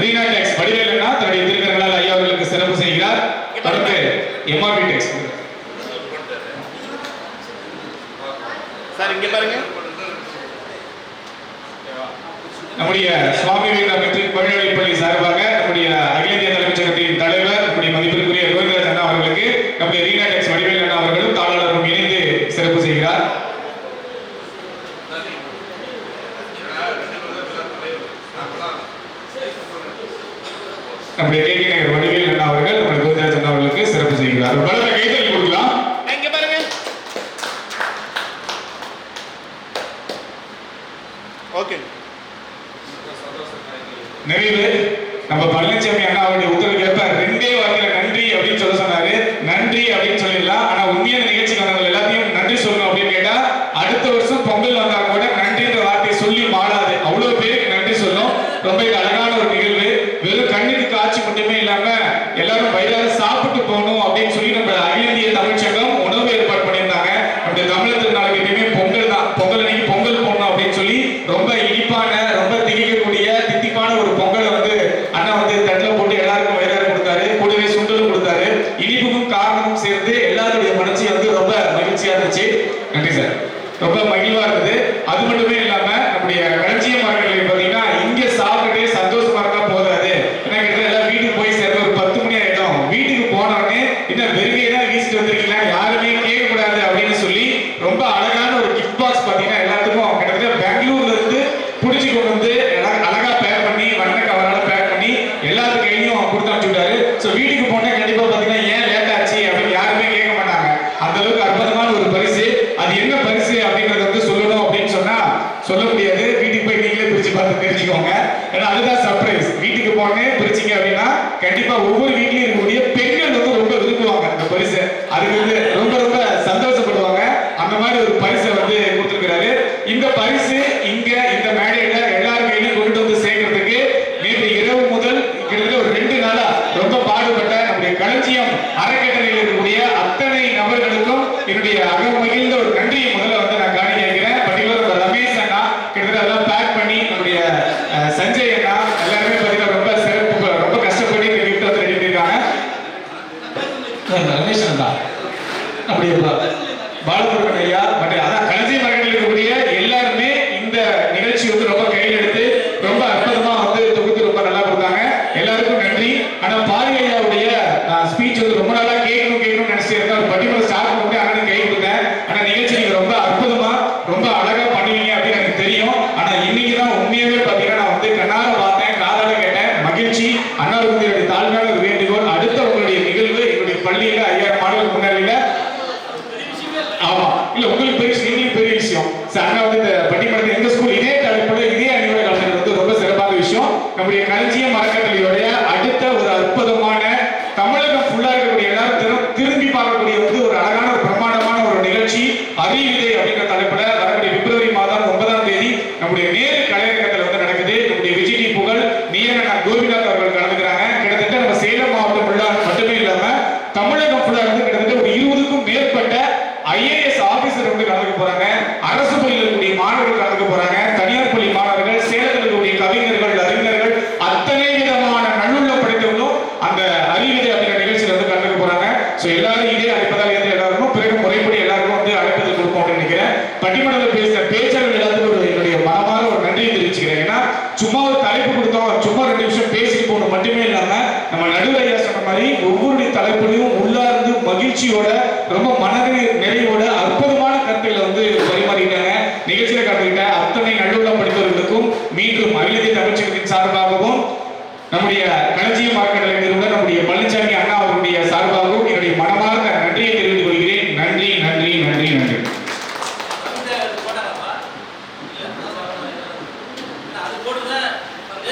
ரீனா டெக்ஸ் வடிவேலனா தன்னுடைய திருக்கரங்களால் ஐயா அவர்களுக்கு சிறப்பு செய்கிறார். தொடர்ந்து எம்ஆர்பி டெக்ஸ் சார் இங்க பாருங்க. நம்முடைய சுவாமி விவேகா மெட்ரிக் பழனிவழி பள்ளி சார்பாக நம்முடைய அகில இந்திய தலைமைச் சங்கத்தின் தலைவர் நம்முடைய மதிப்பிற்குரிய கோவிந்தராஜ் அண்ணா அவர்களுக்கு நம்முடைய ரீனா டெக்ஸ் வடிவேல் அண்ணா அவர்களும் தாளாளரும் இணைந்து சிறப்பு செய்கிறார். நம்முடைய கே கே நகர் வடிவேல் அண்ணா அவர்கள் நம்முடைய கோவிந்தராஜ் அண்ணா அவர்களுக்கு சிறப்பு செய்கிறார். பலத்த கைத்தறி கொடுக்கலாம். ஓகே நிறைவு. நம்ம பழனிசாமி அண்ணா அவருடைய உத்தரவுக்கு ஏற்ப ரெண்டே வார்த்தையில நன்றி அப்படின்னு சொல்ல சொன்னாரு. நன்றி அப்படின்னு சொல்லிடலாம். ஆனா உண்மையான வந்தவங்க எல்லாத்தையும் நன்றி சொல்லணும் அப்படின்னு கேட்டா அடுத்த வருஷம் பொங்கல் வந்தா கூட நன்றின்ற வார்த்தையை சொல்லி மாறாது. அவ்வளவு பேருக்கு நன்றி சொல்லும் ரொம்ப அழகான ஒரு நிகழ்வு. வெறும் கண்ணீருக்கு காட்சி மட்டுமே இல்லாம எல்லாரும் வயிறார சாப்பிட்டு போகணும் அப்படின்னு சொல்லி நம்ம அகில இந்திய தமிழ்ச்சங்கம் உணவு ஏற்பாடு பண்ணியிருந்தாங்க. நம்முடைய தமிழர் திருநாளுக்கு எப்பயுமே பொங்கல் தான். பொங்கல் அன்னைக்கு பொங்கல் போடணும் அப்படின்னு சொல்லி ரொம்ப இனிப்பான ரொம்ப திணிக்கக்கூடிய தித்திப்பான ஒரு பொங்கலை வந்து அண்ணா வந்து தட்டில் போட்டு எல்லாருக்கும் வயிறார கொடுத்தாரு. கூடவே சுண்டலும் கொடுத்தாரு. இனிப்புக்கும் காரணமும் சேர்ந்து எல்லாருடைய மனசு வந்து ரொம்ப மகிழ்ச்சியா இருந்துச்சு. நன்றி சார். ரொம்ப மகிழ்வா இருந்தது. அது மட்டுமே இல்லாம நம்முடைய களஞ்சிய மரங்கள் பாத்தீங்கன்னா இங்க சாப்பிட்டுட்டே சந்தோஷமா இருந்தா போதாது ஏன்னா கிட்ட எல்லாம் வீட்டுக்கு போய் சேர்ந்து ஒரு பத்து மணி ஆயிடும் வீட்டுக்கு போன என்ன பெருமையை தான் வீசிட்டு வந்திருக்கீங்களா? யாருமே கேட்கக்கூடாது அப்படின்னு சொல்லி ரொம்ப அழகான ஒரு கிஃப்ட் பாக்ஸ் பார்த்தீங்கன்னா எல்லாத்துக்கும் கிட்டத்தட்ட பெங்களூர்ல இருந்து பிடிச்சி கொண்டு வந்து அழகா- பேக் பண்ணி வண்ண கவரால பேக் பண்ணி எல்லாத்து கையிலையும் கொடுத்து அனுப்பிச்சு விட்டாரு. ஸோ வீட்டுக்கு போனா கண்டிப்பா பார்த்தீங்கன்னா ஏன் லேட் ஆச்சு அப்படின்னு யாருமே கேட்க மாட்டாங்க. அந்த அளவுக்கு அற்புதமான ஒரு பரிசு. அது என்ன பரிசு அப்படின்றத வந்து சொல்லணும் அப்படின்னு சொன்னா சொல்ல முடியாது. வீட்டுக்கு போய் நீங்களே பிரிச்சு பார்த்து தெரிஞ்சுக்கோங்க. ஏன்னா அதுதான் சர்ப்ரைஸ் வீட்டுக்கு போனேன் பிரிச்சீங்க அப்படின்னா கண்டிப்பா ஒவ்வொரு வீட்லயும் இருக்கக்கூடிய பெண்கள் வந்து ரொம்ப விரும்புவாங்க அந்த பரிசு. அதுக்கு வந்து ரொம்ப ரொம்ப சந்தோஷப்படுவாங்க. அந்த மாதிரி ஒரு பரிசை வந்து கொடுத்துருக்கிறாரு. இந்த பரிசு இங்க இந்த மேடையில எல்லாரும் கையிலையும் கொண்டு வந்து சேர்க்கறதுக்கு நேற்று இரவு முதல் கிட்டத்தட்ட ஒரு ரெண்டு நாளா ரொம்ப பாடுபட்ட நம்முடைய களஞ்சியம் அறக்கட்டளையில் இருக்கக்கூடிய அத்தனை நபர்களுக்கும் என்னுடைய அகம் மகிழ்ந்த ஒரு நன்றியை முதல்ல வந்து நான் காணி கேட்கிறேன் பர்டிகுலர் நம்ம ரமேஷ் அண்ணா கிட்டத்தட்ட அதெல்லாம் பேக் பண்ணி நம்முடைய அஹ், சஞ்சய் அண்ணா எல்லாருமே பார்த்தீங்கன்னா ரொம்ப சிறப்பு ரொம்ப கஷ்டப்பட்டு இந்த கிஃப்ட் வந்து ரெடி பண்ணியிருக்காங்க ரமேஷ் அண்ணா அப்படி பாலமுருகன் ஐயா மற்ற அதான் கலைஞர் மரங்களில் இருக்கக்கூடிய எல்லாருமே இந்த நிகழ்ச்சி வந்து ரொம்ப கையில் எடுத்து ரொம்ப அற்புதமா வந்து தொகுத்து ரொம்ப நல்லா கொடுத்தாங்க. எல்லாருக்கும் நன்றி. ஆனா பாரி ஐயாவுடைய ஸ்பீச் வந்து ரொம்ப நாளா கேட்கணும் கேட்கணும்னு நினைச்சிருக்கேன் ஒரு பட்டிமன்ற ஸ்டார்ட் பண்ணி அண்ணன் கை கொடுத்தேன் ஆனா நிகழ்ச்சி நீங்க ரொம்ப அற்புதமா ரொம்ப அழகா பண்ணுவீங்க அப்படின்னு எனக்கு தெரியும் ஆனா இன்னைக்கு தான் உண்மையாவே பாத்தீங்கன்னா நான் வந்து கண்ணால பார்த்தேன் காதால கேட்டேன் மகிழ்ச்சி அண்ணாவுக்கு வந்து என்னுடைய தாழ்மையான ஒரு வேண்டுகோள் அடுத்த உங்களுடைய நிகழ்வு எங்களுடைய பள்ளியில ஐயாயிரம் மாணவர்கள் முன்னாடியில ஆமா இல்ல உங்களுக்கு பெரிய விஷயம் எங்களுக்கு பெரிய விஷயம் சார் அண்ணா வந்து இந்த பட்டிமன்றத்தில் எங்க ஸ்கூல் இதே தலைப்போட இதே அணியோட கலந்தது வந்து ரொம்ப சிறப்பான விஷயம். நம்முடைய களஞ்சியம் மரக்கட்டளையோடைய அடுத்த ஒரு அற்புதமான தமிழகம் ஃபுல்லா இருக்கக்கூடிய எல்லாரும் திரும்பி பார்க்கக்கூடிய வந்து ஒரு அழகான ஒரு பிரமாண்டமான ஒரு நிகழ்ச்சி. அறிவிதை அப்படிங்கிற தலைப்புல வரக்கூடிய பிப்ரவரி மாதம் ஒன்பதாம் தேதி நம்முடைய நேரு கலையரங்கத்தில் வந்து நடக்குது. நம்முடைய விஜய் புகழ் நீரண்ணா கோபிநாத் அவர்கள் கலந்துக்கிறாங்க. கிட்டத்தட்ட நம்ம சேலம் மாவட்டம் ஃபுல்லா மட்டுமே இல்லாம தமிழகம் ஃபுல்லா இருந்து கிட்டத்தட்ட ஒரு இருபதுக்கும் மேற்பட்ட ஐஏஎஸ் ஆபீசர் வந்து கலந்துக்க போறாங்க அரசு பள்ளியில் இருக்கக்கூடிய மாணவர்கள் கலந்துக்க போறாங்க தனியார் பள்ளி மாணவர்கள் சேலத்தில் இருக்கக்கூடிய கவிஞர்கள் அறிஞர்கள் அத்தனை விதமான நல்லுள்ளம் படைத்தவங்களும் அந்த அறிவிதை அப்படிங்கிற நிகழ்ச்சியில வந்து கலந்துக்க போறாங்க. சோ எல்லாரும் இதே அழைப்பதால் இருந்து எல்லாருக்கும் பிறகு முறைப்படி எல்லாருக்கும் வந்து அழைப்பதில் கொடுப்போம் அப்படின்னு நினைக்கிறேன். பட்டிமன்றத்தில் பேசுற பேச்சாளர்கள் எல்லாத்துக்கும் ஒரு என்னுடைய மனமார ஒரு நன்றியை தெரிவிச்சுக்கிறேன். ஏன்னா சும்மா ஒரு தலைப்பு கொடுத்தோம் சும்மா ரெண்டு நிமிஷம் பேசிட்டு போகணும் மட்டுமே இல்லாம நம்ம நடுவர் ஐயா சொன்ன மாதிரி ஒவ்வொரு தலைப்புலையும் உள்ளார்ந்து மகிழ்ச்சியோட ரொம்ப மனது நிறைவோட அற்புதமான கருத்துக்களை வந்து பரிமாறிட்டாங்க. நிகழ்ச்சியில கலந்துக்கிட்ட அத்தனை நடுவில் படித்தவர்களுக்கும் மீண்டும் அகில இந்திய தமிழ்ச்சங்கத்தின் சார்பாக ఉంటుంది మళ్ళీ